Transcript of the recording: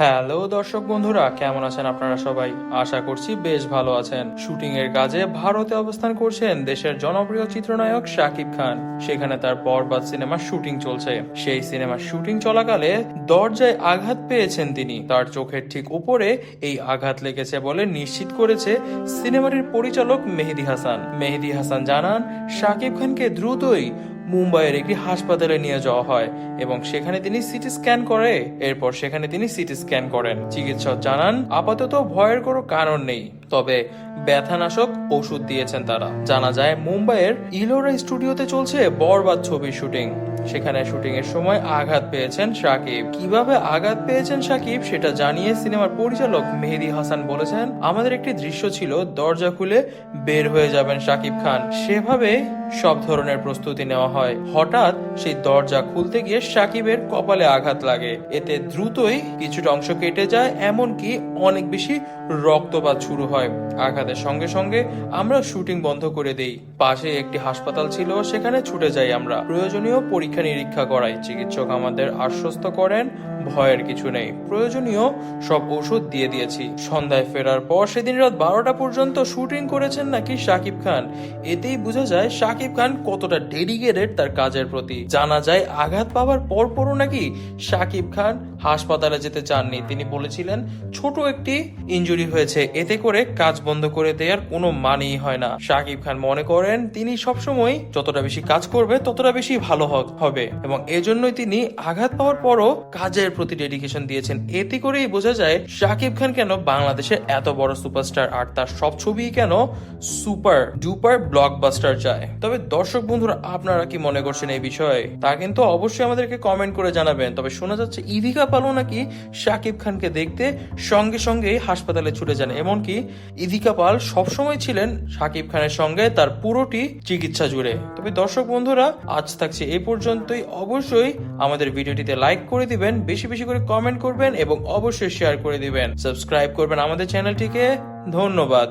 Hello দর্শক বন্ধুরা, কেমন আছেন আপনারা সবাই? আশা করছি বেশ ভালো আছেন। শুটিং এর কাজে ভারতে অবস্থান করছেন দেশের জনপ্রিয় চিত্রনায়ক শাকিব খান। সেখানে তার বরবাদ সিনেমার শুটিং চলছে। সেই সিনেমার শুটিং চলাকালে দরজায় আঘাত পেয়েছেন তিনি। তার চোখের ঠিক উপরে এই আঘাত লেগেছে বলে নিশ্চিত করেছে সিনেমাটির পরিচালক মেহেদি হাসান। মেহেদি হাসান জানান, শাকিব খানকে দ্রুতই মুম্বাইয়ের একটি হাসপাতালে নিয়ে যাওয়া হয় এবং সেখানে তিনি সিটি স্ক্যান করে। এরপর সেখানে তিনি সিটি স্ক্যান করেন। চিকিৎসক জানান, আপাতত ভয়ের কোনো কারণ নেই। তবে ব্যথানাশক ওষুধ দিয়েছেন তারা। জানা যায়, মুম্বাইয়ের ইলোরা স্টুডিওতে চলছে বরবাদ ছবির শুটিং। সেখানে শুটিং এর সময় আঘাত পেয়েছেন সাকিব। কীভাবে আঘাত পেয়েছেন সাকিব সেটা জানিয়ে সিনেমার পরিচালক মেহেদি হাসান বলেছেন, আমাদের একটি দৃশ্য ছিল, দরজা খুলে বের হয়ে যাবেন সাকিব খান। সেভাবে সব ধরনের প্রস্তুতি নেওয়া হয়। হঠাৎ সেই দরজা খুলতে গিয়ে সাকিবের কপালে আঘাত লাগে। এতে দ্রুতই কিছুটা অংশ কেটে যায়, এমনকি অনেক বেশি রক্তপাত শুরু হয়। আঘাতের সঙ্গে সঙ্গে আমরা শুটিং বন্ধ করে দেই। পাশে একটি হাসপাতাল ছিল, সেখানে ছুটে যাই আমরা। প্রয়োজনীয় পরীক্ষা নিরীক্ষা করাই। চিকিৎসক আমাদের আশ্বস্ত করেন, ভয়ের কিছু নেই। প্রয়োজনীয় সব ওষুধ দিয়ে দিয়েছি। সন্ধ্যায় ফেরার পর সেদিন রাত বারোটা পর্যন্ত শুটিং করেছেন নাকি শাকিব খান। এতেই বোঝা যায় শাকিব খান কতটা ডেডিকেটেড তার কাজের প্রতি। জানা যায় আঘাত পাওয়ার পরপরও নাকি শাকিব খান হাসপাতালে যেতে চাননি। তিনি বলেছিলেন, ছোট একটি ইনজুরি হয়েছে। এতে করে কাজ বন্ধ করে দেওয়ার কোনো মানেই হয় না। শাকিব খান মনে করেন, তিনি সবসময় যতটা বেশি কাজ করবে, ততটা বেশি ভালো হবে এবং এজন্যই তিনি আঘাত পাওয়ার পরও কাজের প্রতি ডেডিকেশন দিয়েছেন। এতে করেই বোঝা যায়, শাকিব খান কেন বাংলাদেশের এত বড় সুপারস্টার আর তার সব ছবি কেন সুপার ডুপার ব্লকবাস্টার যায়? তবে দর্শক বন্ধুরা, আপনারা কি মনে করছেন এই বিষয়ে? তা কিন্তু অবশ্যই আমাদেরকে কমেন্ট করে জানাবেন। তবে শোনা যাচ্ছে, ইভিকা পালো নাকি শাকিব খানকে দেখতে সঙ্গে সঙ্গে হাসপাতালে ছুটে যান। এমনকি ইদিকা পাল সবসময় ছিলেন সাকিব খানের সঙ্গে তার পুরোটি চিকিৎসা জুড়ে। তবে দর্শক বন্ধুরা, আজ থাকছে এ পর্যন্তই। অবশ্যই আমাদের ভিডিওটিতে লাইক করে দিবেন, বেশি বেশি করে কমেন্ট করবেন এবং অবশ্যই শেয়ার করে দিবেন। সাবস্ক্রাইব করবেন আমাদের চ্যানেলটিকে ধন্যবাদ।